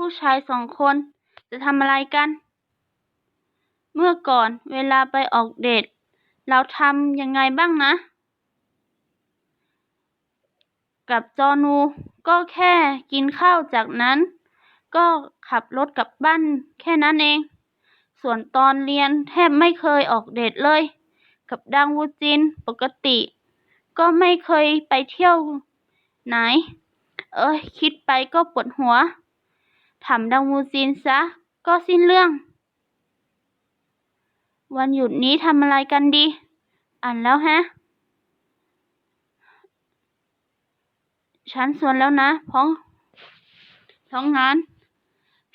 ผู้ชายสองคน จะทำอะไรกัน เมื่อก่อนเวลาไปออกเดทเราทำยังไงบ้างนะ กับจอนูก็แค่กินข้าวจากนั้น ก็ขับรถกลับบ้านแค่นั้นเอง ส่วนตอนเรียนแทบไม่เคยออกเดทเลย กับดังวูจินปกติ ก็ไม่เคยไปเที่ยวไหน เอ้ยคิดไปก็ปวดหัว ถามดังวูจินซะ ก็สิ้นเรื่อง วันหยุดนี้ทำอะไรกันดี อ่านแล้วฮะ ฉันส่วนแล้วนะพราะเพราะงั้น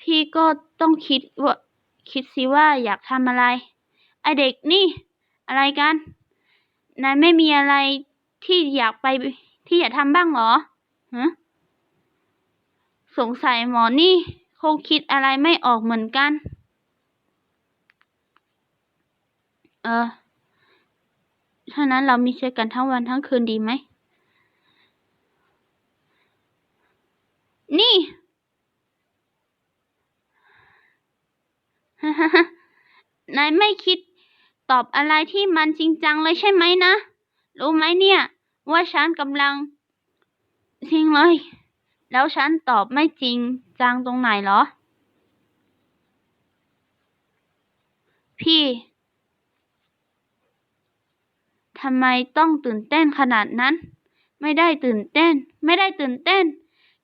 พี่ก็ต้องคิดว่าคิดสิว่าอยากทำอะไร ไอเด็กนี่ อะไรกัน นายไม่มีอะไรที่อยากไปที่อยากทำบ้างเหรอฮะ สงสัยหมอนี่คงคิดอะไรไม่ออกเหมือนกัน เออถ้านั้นเรามีเจอกันทั้งวันทั้งคืนดีไหม นี่ นายไม่คิดตอบอะไรที่มันจริงจังเลยใช่ไหมนะ รู้ไหมเนี่ย ว่าฉันกำลังจริงเลย แล้วฉันตอบไม่จริงจังตรงไหนเหรอ พี่ ทำไมต้องตื่นเต้นขนาดนั้น ไม่ได้ตื่นเต้น ไม่ได้ตื่นเต้น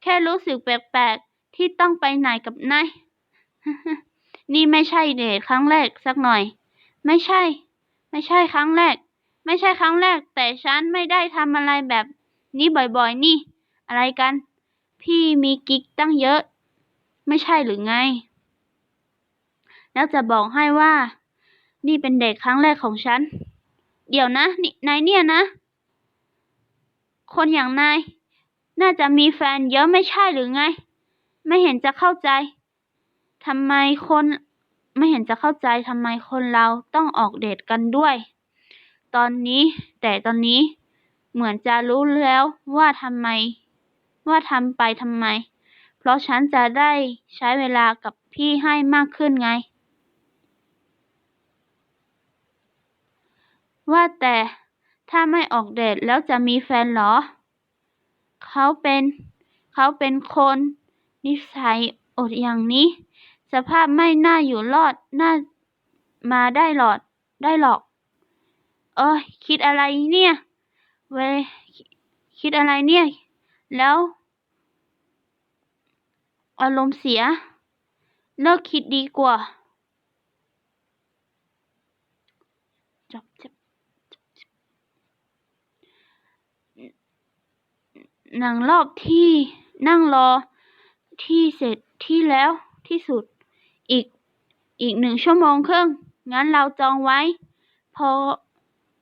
แค่รู้สึกแปลกๆ ที่ต้องไปไหนกับนาย นี่ไม่ใช่เดทครั้งแรกสักหน่อย ไม่ใช่ ไม่ใช่ครั้งแรก ไม่ใช่ครั้งแรก แต่ฉันไม่ได้ทำอะไรแบบนี้บ่อยๆ นี่ อะไรกัน พี่มีกิ๊กตั้งเยอะ ไม่ใช่หรือไง แล้วจะบอกให้ว่า นี่เป็นเดทครั้งแรกของฉัน เดี๋ยวนะนนายเนี่ยนะ คนอย่างนาย น่าจะมีแฟนเยอะไม่ใช่หรือไง ไม่เห็นจะเข้าใจทำไมคนไม่เห็นจะเข้าใจทำไมคนเราต้องออกเดทกันด้วย ตอนนี้แต่ตอนนี้เหมือนจะรู้แล้วว่าทำไม ว่าทำไปทำไม เพราะฉันจะได้ใช้เวลากับพี่ให้มากขึ้นไง ว่าแต่ถ้าไม่ออกเดทแล้วจะมีแฟนเหรอ เขาเป็นเขาเป็นคนนิสัยอดอย่างนี้ สภาพไม่น่าอยู่รอดน่ามาได้หลอดได้หรอกเอ้ยคิดอะไรเนี่ย เวยคิดอะไรเนี่ย แล้ว อารมณ์เสีย เลิกคิดดีกว่าจบจบจบจบหนังรอบที่นั่งรอที่เสร็จที่แล้วที่สุด อีกอีกหนึ่งชั่วโมงครึ่ง งั้นเราจองไว้ พอ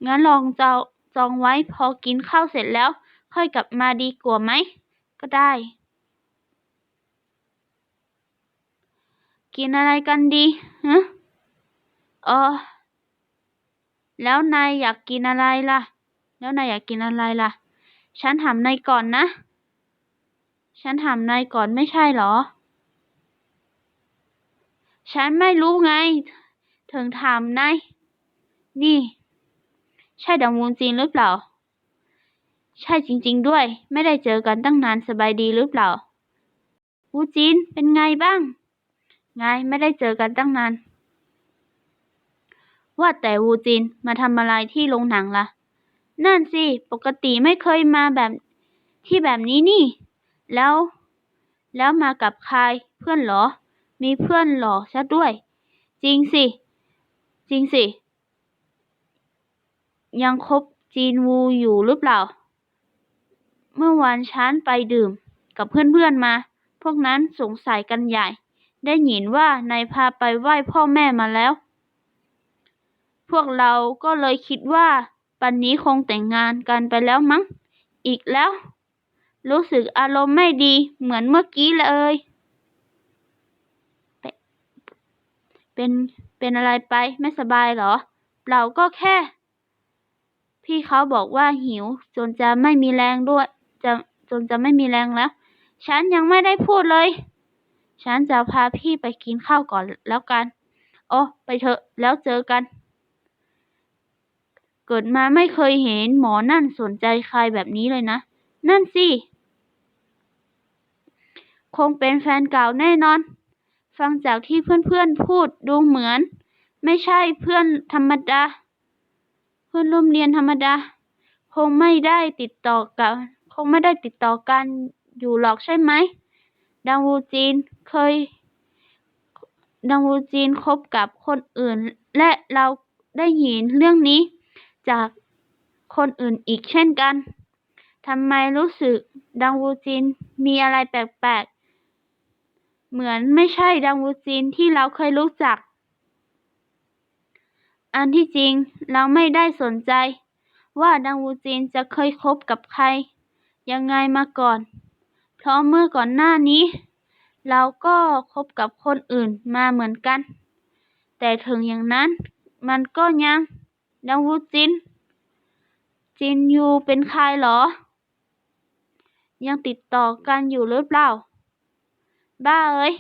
งั้นลองจองจองไว้ พอกินข้าวเสร็จแล้ว ค่อยกลับมาดีกว่าไหม ก็ได้ กินอะไรกันดีฮะเออ แล้วนายอยากกินอะไรล่ะ แล้วนายอยากกินอะไรล่ะ ฉันถามนายก่อนนะ ฉันถามนายก่อนไม่ใช่เหรอ ฉันไม่รู้ไง ถึงถามนาย นี่ ใช่ดังวูนจีนหรือเปล่า ใช่จริง ๆ ด้วย ไม่ได้เจอกันตั้งนานสบายดีหรือเปล่าวูจีนเป็นไงบ้าง ไงไม่ได้เจอกันตั้งนาน ว่าแต่วูจินมาทำอะไรที่โรงหนังล่ะ นั่นสิ ปกติไม่เคยมาแบบที่แบบนี้นี่ แล้ว แล้วมากับใครเพื่อนหรอ มีเพื่อนหรอซะด้วย จริงสิ จริงสิ ยังคบจีนวูอยู่หรือเปล่า เมื่อวานฉันไปดื่มกับเพื่อนๆมา พวกนั้นสงสัยกันใหญ่ ได้ยินว่านายพาไปไหว้พ่อแม่มาแล้ว พวกเราก็เลยคิดว่าปันนี้คงแต่งงานกันไปแล้วมั้ง อีกแล้ว รู้สึกอารมณ์ไม่ดีเหมือนเมื่อกี้เลย เป็นเป็นอะไรไปไม่สบายเหรอเปล่าก็แค่ พี่เขาบอกว่าหิว จนจะไม่มีแรงด้วย จะจนจะไม่มีแรงแล้ว ฉันยังไม่ได้พูดเลย ฉันจะพาพี่ไปกินข้าวก่อนแล้วกัน โอ้ไปเถอะแล้วเจอกัน เกิดมาไม่เคยเห็นหมอนั่นสนใจใครแบบนี้เลยนะ นั่นสิ คงเป็นแฟนเก่าแน่นอน ฟังจากที่เพื่อนๆพูดดูเหมือน ไม่ใช่เพื่อนธรรมดา เพื่อนร่วมเรียนธรรมดา คงไม่ได้ติดต่อกัน คงไม่ได้ติดต่อกันอยู่หรอกใช่ไหม ดังวูจีนเคย ดังวูจีนคบกับคนอื่น และเราได้ยินเรื่องนี้จากคนอื่นอีกเช่นกันทำไมรู้สึกดังวูจีนมีอะไรแปลกๆ เหมือนไม่ใช่ดังวูจีนที่เราเคยรู้จัก อันที่จริงเราไม่ได้สนใจ ว่าดังวูจีนจะเคยคบกับใคร ยังไงมาก่อน เพราะเมื่อก่อนหน้านี้ เราก็คบกับคนอื่นมาเหมือนกัน แต่ถึงอย่างนั้นมันก็ยังดังวูจิน จินยูเป็นใครเหรอ ยังติดต่อกันอยู่หรือเปล่า บ้าเอ้ย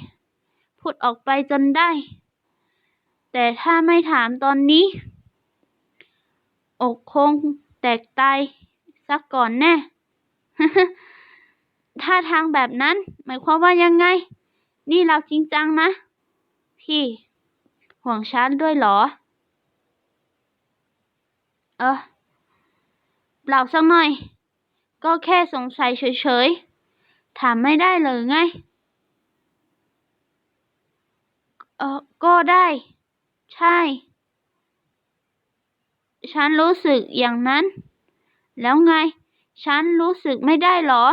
พูดออกไปจนได้ แต่ถ้าไม่ถามตอนนี้ อกคงแตกตายสักก่อนแน่ ถ้าทางแบบนั้น หมายความว่ายังไง นี่เราจริงจังนะ พี่ ห่วงฉันด้วยเหรอ เออเปล่าสักหน่อย ก็แค่สงสัยเฉยๆ ถามไม่ได้เลยไง เออก็ได้ ใช่ ฉันรู้สึกอย่างนั้น แล้วไง ฉันรู้สึกไม่ได้เหรอ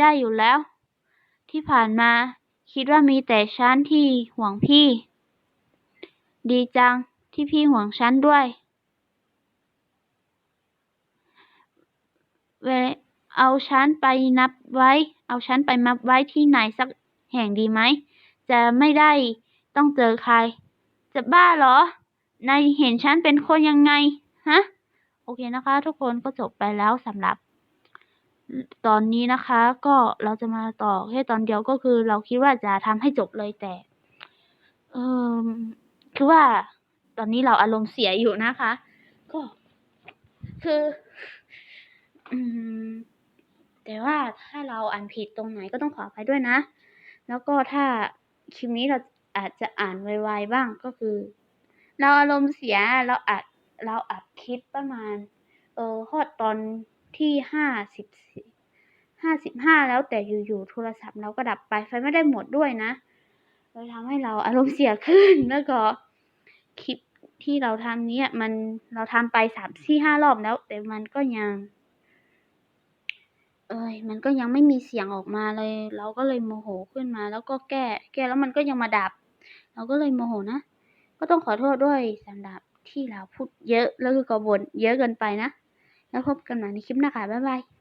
ได้อยู่แล้ว ที่ผ่านมาคิดว่ามีแต่ฉันที่ห่วงพี่ ดีจังที่พี่ห่วงฉันด้วย เวเอาฉันไปนับไว้ เอาฉันไปมับไว้ที่ไหนสักแห่งดีไหม จะไม่ได้ต้องเจอใคร จะบ้าเหรอ นายเห็นฉันเป็นคนยังไง ฮะ โอเคนะคะ ทุกคนก็จบไปแล้วสำหรับ ตอนนี้นะคะ ก็เราจะมาต่อแค่ตอนเดียวก็คือเราคิดว่าจะทำให้จบเลยแต่ เออคือว่า ตอนนี้เราอารมณ์เสียอยู่นะคะ ก็ คือ อืม แต่ว่าถ้าเราอ่านผิดตรงไหนก็ต้องขออภัยด้วยนะ แล้วก็ถ้าคลิปนี้เราอาจจะอ่านไวๆบ้างก็คือ เราอารมณ์เสียเราอัดเราอัดคลิปประมาณ เออฮอดตอน ที่ห้าสิบห้าสิบห้าแล้วแต่อยู่ๆโทรศัพท์เราก็ดับไปไฟไม่ได้หมดด้วยนะเลยทำให้เราอารมณ์เสียขึ้นแล้วก็คลิปที่เราทำเนี้ยมันเราทำไปสามสี่ห้ารอบแล้ว แต่มันก็ยัง เอ้ยมันก็ยังไม่มีเสียงออกมาเลย เราก็เลยโมโหขึ้นมา แล้วก็แก้ แก้แล้วมันก็ยังมาดับ เราก็เลยโมโหนะก็ต้องขอโทษด้วยสำหรับที่เราพูดเยอะแล้วก็บ่นเยอะเกินไปนะ แล้วพบกันใหม่ในคลิปหน้าค่ะบ๊ายบาย